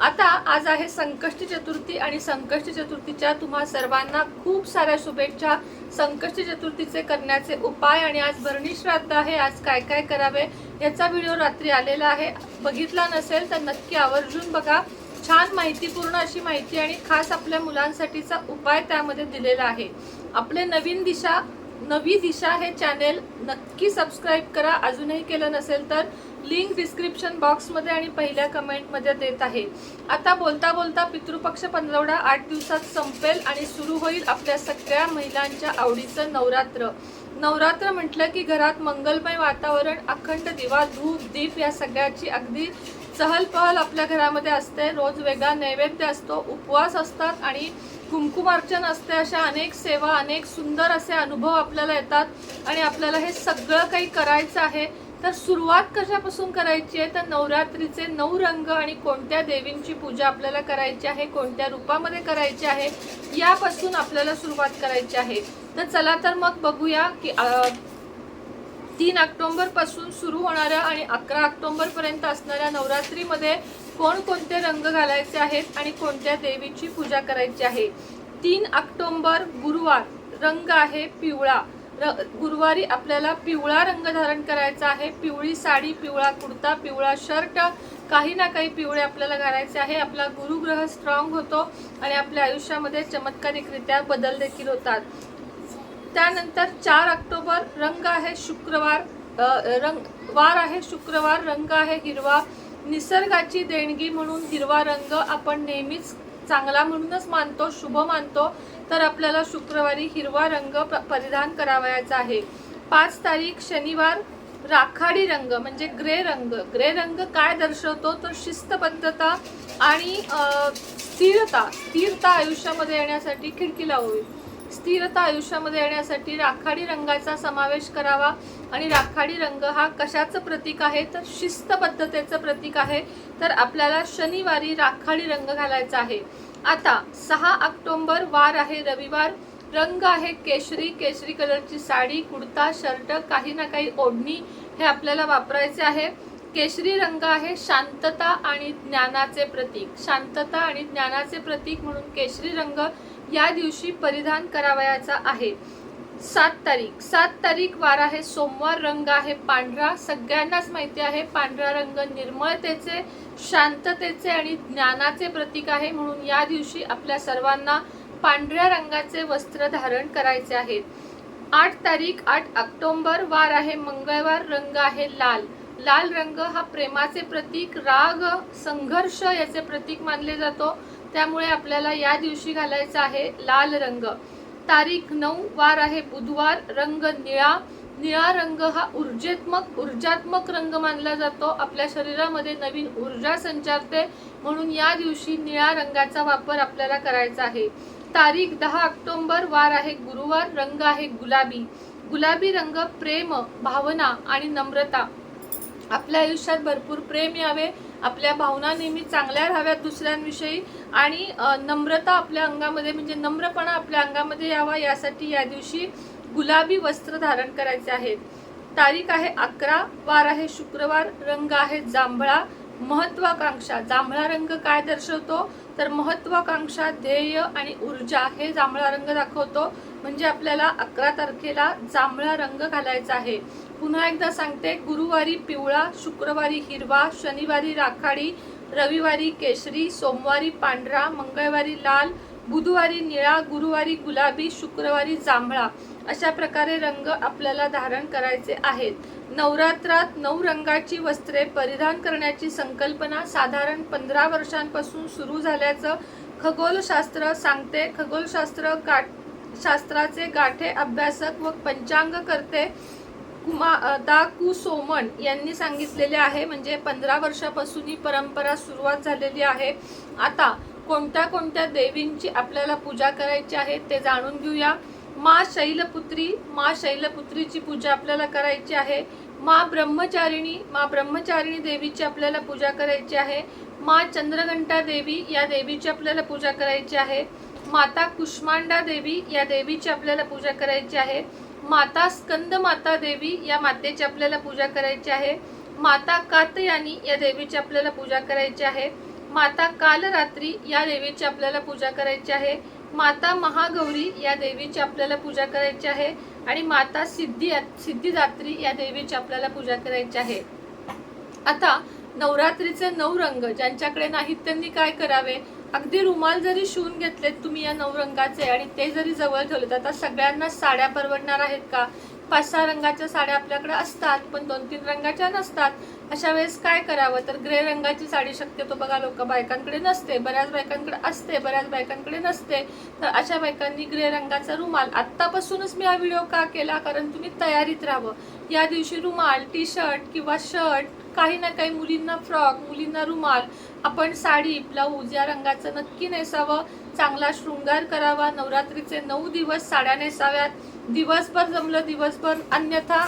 आता आज आहे संकष्टी चतुर्थी आणि संकष्टी चतुर्थीच्या तुम्हा सर्वांना खूप साऱ्या शुभेच्छा. संकष्टी चतुर्थीचे करण्याचे उपाय आणि आज भरणी श्राद्ध आहे. आज काय काय करावे याचा व्हिडिओ रात्री आलेला आहे. बघितला नसेल तर नक्की आवर्जून बघा. छान माहितीपूर्ण अशी माहिती आणि खास आपल्या मुलांसाठीचा उपाय त्यामध्ये दिलेला आहे. आपले नवीन दिशा नवी दिशा हे चॅनेल नक्की सबस्क्राईब करा. अजूनही केलं नसेल तर लिंक डिस्क्रिप्शन बॉक्समध्ये आणि पहिल्या कमेंटमध्ये देत आहे. आता बोलता बोलता पितृपक्ष पंधरवडा आठ दिवसात संपेल आणि सुरू होईल आपल्या सगळ्या महिलांच्या आवडीचं नवरात्र. नवरात्र म्हटलं की घरात मंगलमय वातावरण अखंड दिवा धूप दीप या सगळ्याची अगदी चहल पहल आपल्या घरामध्ये असते. रोज वेगळा नैवेद्य असतो उपवास असतात आणि कुंकुमार्चन असते अशा अनेक सेवा अनेक सुंदर असे अनुभव आपल्याला येतात. आणि आपल्याला हे सगळं काही करायचं आहे. तर सुरुवात कशापासून करायची आहे? तर नवरात्रीचे नऊ रंग आणि कोणत्या देवींची पूजा आपल्याला करायची आहे? कोणत्या रूपामध्ये करायची आहे? यापासून आपल्याला सुरुवात करायची आहे. तर चला तर मग बघूया की तीन ऑक्टोंबरपासून सुरू होणाऱ्या आणि अकरा ऑक्टोंबरपर्यंत असणाऱ्या नवरात्रीमध्ये कोणकोणते रंग घालायचे आहेत आणि कोणत्या देवीची पूजा करायची आहे? तीन ऑक्टोंबर गुरुवार. रंग आहे पिवळा. र गुरुवारी आपल्याला पिवळा रंग धारण करायचा आहे. पिवळी साडी पिवळा कुर्ता पिवळा शर्ट काही ना काही पिवळे आपल्याला घालायचे आहे. आपला गुरुग्रह स्ट्रॉंग होतो आणि आपल्या आयुष्यामध्ये चमत्कारिकरित्या बदल देखील होतात. त्यानंतर चार ऑक्टोबर रंग आहे शुक्रवार. रंग वार आहे शुक्रवार रंग आहे हिरवा. निसर्गाची देणगी म्हणून हिरवा रंग आपण नेहमीच चांगला म्हणूनच मानतो शुभ मानतो तर आपल्याला शुक्रवारी हिरवा रंग प- परिधान करावयाचा आहे. पाच तारीख शनिवार राखाडी रंग म्हणजे ग्रे रंग. ग्रे रंग काय दर्शवतो? तर शिस्तबद्धता आणि स्थिरता. स्थिरता आयुष्यामध्ये येण्यासाठी खिडकी होईल स्थिरता आयुष्यामध्ये येण्यासाठी राखाडी रंगाचा समावेश करावा. आणि राखाडी रंग हा कशाचं प्रतीक आहे? तर शिस्तबद्धतेचं प्रतीक आहे. तर आपल्याला शनिवारी राखाडी रंग घालायचा आहे. आता सहा ऑक्टोबर वार आहे रविवार. रंग आहे केशरी. केशरी कलरची साडी कुर्ता शर्ट काही ना काही ओढणी हे आपल्याला वापरायचे आहे. केशरी रंग आहे शांतता आणि ज्ञानाचे प्रतीक. शांतता आणि ज्ञानाचे प्रतीक म्हणून केशरी रंग या दिवशी परिधान करावयाचा आहे. सात तारीख. सात तारीख वार आहे. सोमवार रंग आहे पांढरा. सगळ्यांनाच माहिती आहे पांढरा रंग निर्मळतेचे शांततेचे आणि ज्ञानाचे प्रतीक आहे. म्हणून या दिवशी आपल्या सर्वांना पांढऱ्या रंगाचे वस्त्र धारण करायचे आहेत आठ तारीख आठ ऑक्टोंबर वार आहे. मंगळवार रंग आहे लाल. लाल रंग हा प्रेमाचे प्रतीक राग संघर्ष याचे प्रतीक मानले जातो. त्यामुळे आपल्याला या दिवशी घालायचा आहे लाल रंग. तारीख नऊ वार आहे बुधवार रंग निळा. निळा रंग हा ऊर्जेत्मक ऊर्जात्मक रंग मानला जातो. आपल्या शरीरामध्ये नवीन ऊर्जा संचारते. म्हणून या दिवशी निळ्या रंगाचा वापर आपल्याला करायचा आहे. तारीख दहा ऑक्टोंबर वार आहे गुरुवार रंग आहे गुलाबी. गुलाबी रंग प्रेम भावना आणि नम्रता. आपल्या आयुष्यात भरपूर प्रेम यावे. आपल्या भावना नेहमी चांगल्या राहाव्यात दुसऱ्यांविषयी आणि नम्रता आपल्या अंगामध्ये म्हणजे नम्रपणा आपल्या अंगामध्ये यावा यासाठी या दिवशी गुलाबी वस्त्र धारण करायचे आहेत. तारीख आहे अकरा वार आहे शुक्रवार रंग आहे जांभळा. महत्वाकांक्षा जांभळा रंग काय दर्शवतो? तर महत्वाकांक्षा ध्येय आणि ऊर्जा हे जांभळा रंग दाखवतो. म्हणजे आपल्याला अकरा तारखेला जांभळा रंग घालायचा आहे. पुन्हा एकदा सांगते गुरुवारी पिवळा शुक्रवारी हिरवा शनिवारी राखाडी रविवारी केशरी सोमवारी पांढरा मंगळवारी लाल बुधवारी निळा गुरुवारी गुलाबी शुक्रवारी जांभळा अशा प्रकारे रंग आपल्याला धारण करायचे आहेत. नवरात्रात नऊ रंगाची वस्त्रे परिधान करण्याची संकल्पना साधारण पंधरा वर्षांपासून सुरू झाल्याचं खगोलशास्त्र सांगते. खगोलशास्त्र गाठ शास्त्राचे गाठे अभ्यासक व पंचांग करते कुमा दा कु सोमन यांनी सांगितलेले आहे. म्हणजे पंधरा वर्षापासून ही परंपरा सुरुवात झालेली आहे. आता कोणत्या कोणत्या देवींची आपल्याला पूजा करायची आहे ते जाणून घेऊया. मा शैलपुत्री मा शैलपुत्रीची पूजा आपल्याला करायची आहे. मा ब्रह्मचारिणी मा ब्रह्मचारिणी देवीची आपल्याला पूजा करायची आहे. मा चंद्रघंटा देवी या देवीची आपल्याला पूजा करायची आहे. माता कुष्मांडा देवी या देवीची आपल्याला पूजा करायची आहे. माता स्कंद माता देवी या मातेची आपल्याला पूजा करायची आहे. माता कातयानी या देवीची आपल्याला पूजा करायची आहे. माता कालरात्री या देवीची आपल्याला पूजा करायची आहे. माता महागौरी या देवीची आपल्याला पूजा करायची आहे. आणि माता सिद्धी सिद्धिदात्री या देवीची आपल्याला पूजा करायची आहे. आता नवरात्रीचे नऊ रंग ज्यांच्याकडे नाहीत त्यांनी काय करावे? अगदी रुमाल जरी शिवून घेतलेत तुम्ही या नऊ रंगाचे आणि ते जरी जवळ ठेवलेत आता सगळ्यांना साड्या परवडणार आहेत का? पाच सहा रंगाच्या साड्या आपल्याकडे असतात पण दोन तीन रंगाच्या नसतात. अशा वेळेस काय करावं? तर ग्रे रंगाची साडी शक्यतो बघा लोक बायकांकडे नसते बऱ्याच बायकांकडे असते बऱ्याच बायकांकडे नसते. तर अशा बायकांनी ग्रे रंगाचा रुमाल आत्तापासूनच मी हा व्हिडिओ का केला? कारण तुम्ही तयारीत राहावं. या दिवशी रुमाल टी शर्ट किंवा शर्ट काही ना काही मुलींना फ्रॉक मुलींना रुमाल आपण साडी ब्लाऊज या रंगाचं नक्की नेसावं. चांगला शृंगार करावा. नवरात्रीचे नऊ दिवस साड्या नेसाव्यात. दिवसभर जमलं दिवसभर अन्यथा